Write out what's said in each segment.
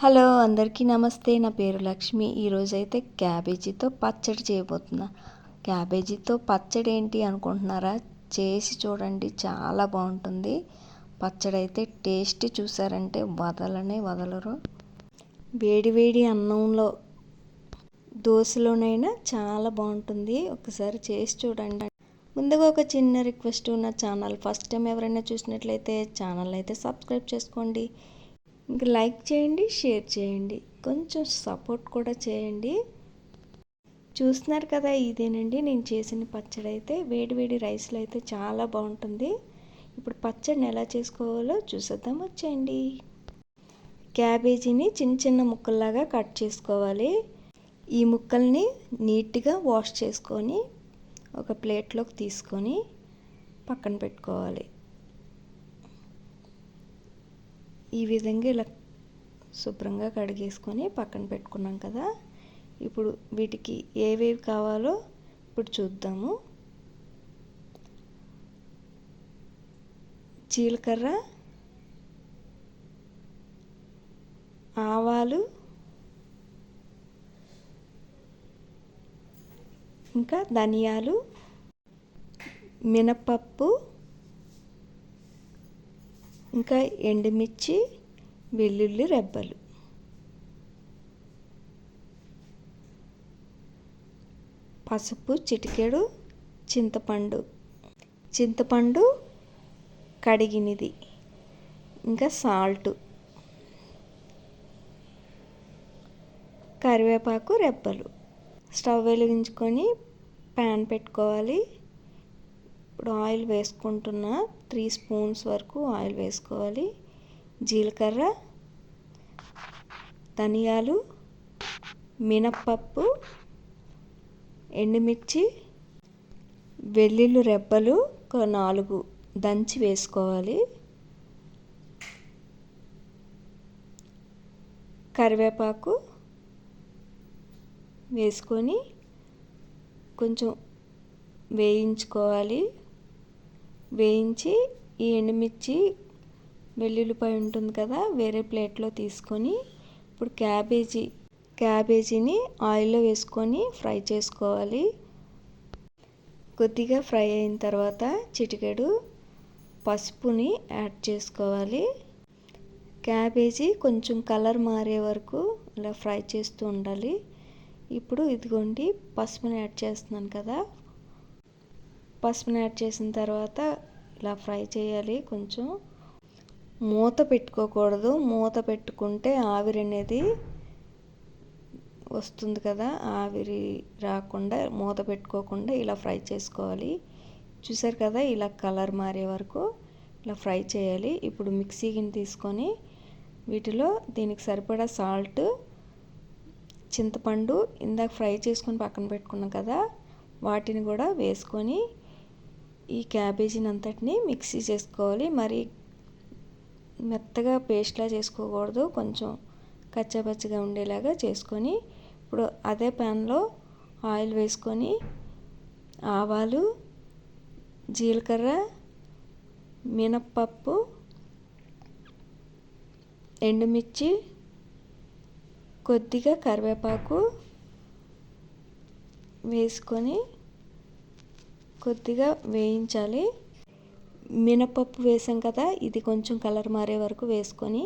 Hello అందరికీ నమస్తే. నా పేరు లక్ష్మి. ఈరోజైతే క్యాబేజీతో పచ్చడి చేయబోతున్నా. క్యాబేజీతో పచ్చడి ఏంటి అనుకుంటున్నారా? చేసి చూడండి. చాలా బాగుంటుంది. పచ్చడి అయితే టేస్ట్ చూసారంటే వదలనే వదలరు. వేడి వేడి అన్నంలో దోశలోనైనా చాలా బాగుంటుంది. ఒకసారి చేసి చూడండి. ముందుగా ఒక చిన్న రిక్వెస్ట్ నా ఛానల్ ఫస్ట్ టైం ఎవరైనా చూసినట్లయితే ఛానల్ అయితే సబ్స్క్రైబ్ చేసుకోండి. ఇంకా లైక్ చేయండి షేర్ చేయండి. కొంచెం సపోర్ట్ కూడా చేయండి. చూస్తున్నారు కదా ఇదేనండి. నేను చేసిన పచ్చడి అయితే వేడి వేడి రైస్లో అయితే చాలా బాగుంటుంది. ఇప్పుడు పచ్చడిని ఎలా చేసుకోవాలో చూసేద్దాం వచ్చేయండి. క్యాబేజీని చిన్న చిన్న ముక్కల్లాగా కట్ చేసుకోవాలి. ఈ ముక్కల్ని నీట్గా వాష్ చేసుకొని ఒక ప్లేట్లోకి తీసుకొని పక్కన పెట్టుకోవాలి. ఈ విధంగా ఇలా శుభ్రంగా కడిగేసుకొని పక్కన పెట్టుకున్నాం కదా. ఇప్పుడు వీటికి ఏవేవి కావాలో ఇప్పుడు చూద్దాము. జీలకర్ర ఆవాలు ఇంకా ధనియాలు మినపప్పు ఇంకా ఎండుమిర్చి వెల్లుల్లి రెబ్బలు. పసుపు చిటికెడు చింతపండు. చింతపండు కడిగినది. ఇంకా సాల్ట్. కరివేపాకు రెబ్బలు. స్టవ్ వెలిగించుకొని ప్యాన్ పెట్టుకోవాలి. ఇప్పుడు ఆయిల్ వేసుకుంటున్నా త్రీ స్పూన్స్ వరకు ఆయిల్ వేసుకోవాలి. జీలకర్ర ధనియాలు మినప్పప్పు ఎండుమిర్చి వెల్లుల్లి రెబ్బలు ఒక నాలుగు దంచి వేసుకోవాలి. కరివేపాకు వేసుకొని కొంచెం వేయించుకోవాలి. వేయించి ఈ ఎండుమిర్చి వెల్లుల్లిపాయ ఉంటుంది కదా వేరే ప్లేట్లో తీసుకొని ఇప్పుడు క్యాబేజీ క్యాబేజీని ఆయిల్లో వేసుకొని ఫ్రై చేసుకోవాలి. కొద్దిగా ఫ్రై అయిన తర్వాత చిటికెడు పసుపుని యాడ్ చేసుకోవాలి. క్యాబేజీ కొంచెం కలర్ మారే వరకు ఇలా ఫ్రై చేస్తూ ఉండాలి. ఇప్పుడు ఇదిగోండి పసుపుని యాడ్ చేస్తున్నాను కదా పసుపుని యాడ్ చేసిన తర్వాత ఇలా ఫ్రై చేయాలి కొంచెం. మూత పెట్టుకోకూడదు. మూత పెట్టుకుంటే ఆవిరి అనేది వస్తుంది కదా ఆవిరి రాకుండా మూత పెట్టుకోకుండా ఇలా ఫ్రై చేసుకోవాలి. చూసారు కదా ఇలా కలర్ మారే వరకు ఇలా ఫ్రై చేయాలి. ఇప్పుడు మిక్సీని తీసుకొని వీటిలో దీనికి సరిపడా సాల్ట్ చింతపండు ఇందాక ఫ్రై చేసుకొని పక్కన పెట్టుకున్నాం కదా వాటిని కూడా వేసుకొని ఈ క్యాబేజీని అంతటిని మిక్సీ చేసుకోవాలి. మరి మెత్తగా పేస్ట్లా చేసుకోకూడదు. కొంచెం కచ్చాపచ్చిగా ఉండేలాగా చేసుకొని ఇప్పుడు అదే ప్యాన్లో ఆయిల్ వేసుకొని ఆవాలు జీలకర్ర మినప్పప్పు ఎండుమిర్చి కొద్దిగా కరివేపాకు వేసుకొని కొద్దిగా వేయించాలి. మినపప్పు వేసాం కదా ఇది కొంచెం కలర్ మారే వరకు వేసుకొని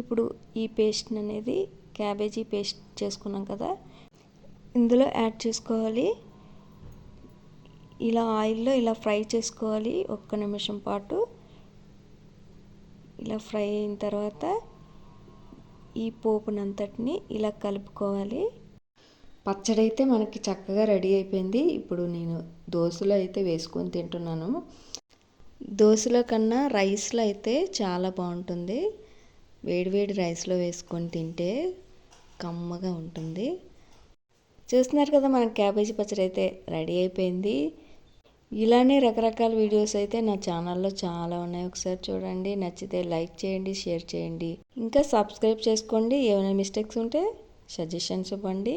ఇప్పుడు ఈ పేస్ట్ అనేది క్యాబేజీ పేస్ట్ చేసుకున్నాం కదా ఇందులో యాడ్ చేసుకోవాలి. ఇలా ఆయిల్లో ఇలా ఫ్రై చేసుకోవాలి ఒక్క నిమిషం పాటు. ఇలా ఫ్రై అయిన తర్వాత ఈ పోపునంతటిని ఇలా కలుపుకోవాలి. పచ్చడి అయితే మనకి చక్కగా రెడీ అయిపోయింది. ఇప్పుడు నేను దోశలో అయితే వేసుకొని తింటున్నాను. దోశలో కన్నా రైస్లో అయితే చాలా బాగుంటుంది. వేడివేడి రైస్లో వేసుకొని తింటే కమ్మగా ఉంటుంది. చూస్తున్నారు కదా మన క్యాబేజీ పచ్చడి అయితే రెడీ అయిపోయింది. ఇలానే రకరకాల వీడియోస్ అయితే నా ఛానల్లో చాలా ఉన్నాయి. ఒకసారి చూడండి నచ్చితే లైక్ చేయండి షేర్ చేయండి. ఇంకా సబ్స్క్రైబ్ చేసుకోండి. ఏమైనా మిస్టేక్స్ ఉంటే సజెషన్స్ ఇవ్వండి.